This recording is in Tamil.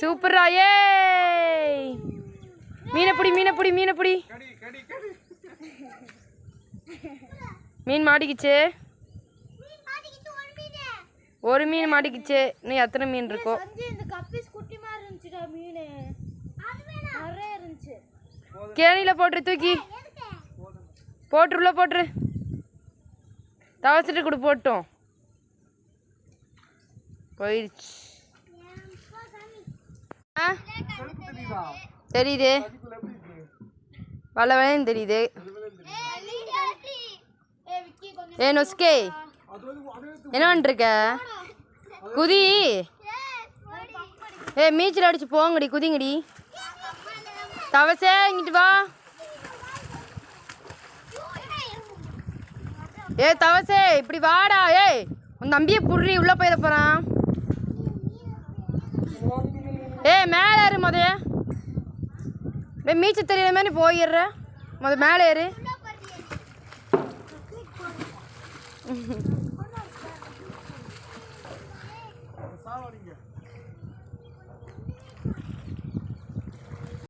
சூப்பரா ஏய்! மீனை பிடி மீனை பிடி மீனை மாட்டிக்கிச்சு. ஒரு மீன் மாட்டிக்கிச்சு. இன்னும் எத்தனை மீன் இருக்கோ? சஞ்சு இந்த கப்பீஸ் குட்டி மாதிரி இருந்துச்சுடா மீன். நிறைய இருந்துச்சு. கேணியில் போட்டுரு தூக்கி. போட்டுரு உள்ள போட்டுரு. தவசிட்டு கொடு போட்டோம். போயிடுச்சு. தெரியுது. வள வளையும் தெரியுது. ஏ நொஸ்கே. என்னான்ருக்க என்ன பண்ணிருக்க? குதி. ஏ மீச்சில் அடிச்சு போங்கடி குதிங்கடி. தவசே இங்கிட்டு வா. ஏ தவசே இப்படி வாடா. ஏய் உன் தம்பியை புடுறி உள்ளே போயிட போகிறான் ஏ மேலே இரு முத. டேய் மீச்சல் தெரியல மாதிரி போயிடுற. முத மேலே ஏறு. சாவடிங்க.